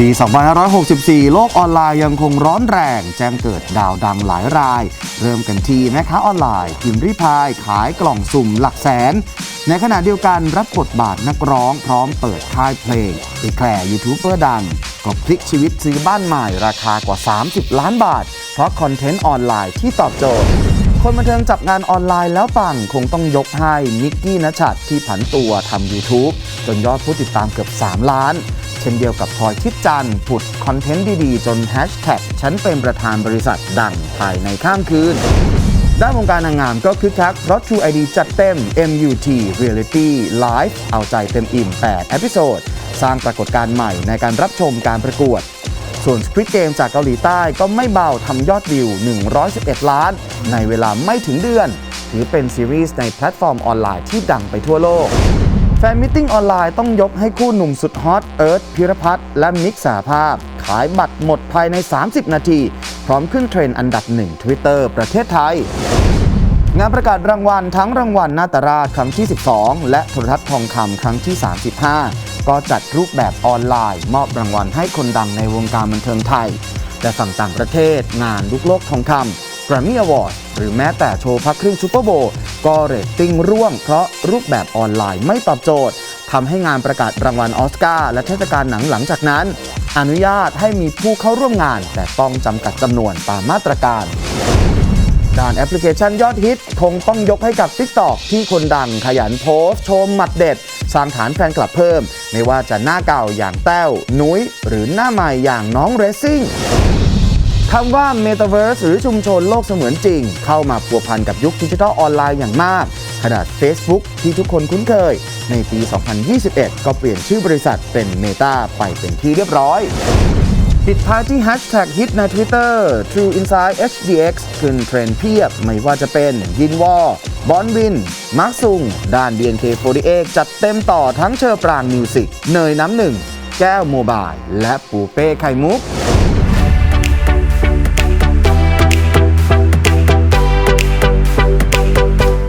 ปี 2564 โลกออนไลน์ยังคงร้อนแรง แจ้งเกิดดาวดังหลายราย เริ่มกันที่แม่ค้าออนไลน์พิมพ์ริพายขายกล่องสุ่มหลักแสน ในขณะเดียวกันรับบทบาทนักร้องพร้อมเปิดค่ายเพลงไปแคร์ยูทูบเบอร์ดังก็พลิกชีวิตซื้อบ้านใหม่ราคากว่า 30 ล้านบาท เพราะคอนเทนต์ออนไลน์ที่ตอบโจทย์ คนบันเทิงจับงานออนไลน์แล้วปัง คงต้องยกให้นิกกี้นชัดที่ผันตัวทำ YouTube จนยอดผู้ติดตามเกือบ 3 ล้าน ช่นเดียวกับพลอยทิพย์จันทร์ผุดคอนเทนต์ดีๆ จนแฮชแท็กฉันเป็นประธานบริษัทดังภายในข้ามคืน ด้านวงการนางงามก็คึกคักเพราะ True ID จัดเต็ม MUT Reality Live เอาใจเต็มอิ่ม 8 เอพิโซด สร้างปรากฏการณ์ใหม่ในการรับชมการประกวด ส่วน Squid Game จากเกาหลีใต้ก็ไม่เบาทำยอดวิว 111 ล้าน ในเวลาไม่ถึงเดือน ถือเป็นซีรีส์ในแพลตฟอร์มออนไลน์ที่ดังไปทั่วโลก แฟนมิทติ้งออนไลน์ต้องยกให้คู่หนุ่มสุดฮอตเอิร์ธพิรพัฒน์และมิกสาภาพ ขายบัตรหมดภายใน 30 นาที พร้อมขึ้นเทรนด์อันดับหนึ่ง Twitter ประเทศไทย งานประกาศรางวัลทั้งรางวัลนาตราครั้งที่ 12 และโทรทัศน์ทองคำครั้งที่ 35 ก็จัดรูปแบบออนไลน์ มอบรางวัลให้คนดังในวงการบันเทิงไทย แต่ฝั่งต่างประเทศงานลูกโลกทองคำ Grammy Award หรือแม้แต่โชว์พักครึ่งซูเปอร์โบว์ ก็เรตติ้งร่วง เพราะรูปแบบออนไลน์ไม่ตอบโจทย์ทำให้งานประกาศรางวัลออสการ์และเทศกาลหนังหลังจากนั้น อนุญาตให้มีผู้เข้าร่วมงาน แต่ต้องจำกัดจำนวนตามมาตรการด้านแอปพลิเคชันยอดฮิตคงต้องยกให้กับ TikTok ที่คนดังขยันโพสต์ชมหมัดเด็ด สร้างฐานแฟนคลับเพิ่ม ไม่ว่าจะหน้าเก่าอย่างแต้ว นุ้ย หรือหน้าใหม่อย่างน้องเรซซิ่ง คำว่า Metaverse หรือชุมชนโลกเสมือนจริง เข้ามาพัวพันกับยุคดิจิทัลออนไลน์อย่างมาก ขนาด Facebook ที่ทุกคนคุ้นเคย ในปี 2021 ก็เปลี่ยนชื่อบริษัทเป็น Meta ไปเป็นที่เรียบร้อยปิดท้ายที่แฮชแท็กฮิตใน Twitter True Insight HDX ขึ้นเทรนเพียบไม่ว่าจะเป็นยินวอบอนวิน มาร์คซุง ด้าน BNK48 จัดเต็มต่อทั้งเชอร์ปรางมิวสิก เนยน้ำหนึ่ง แก้วโมบาย และปูเป้ไข่มุก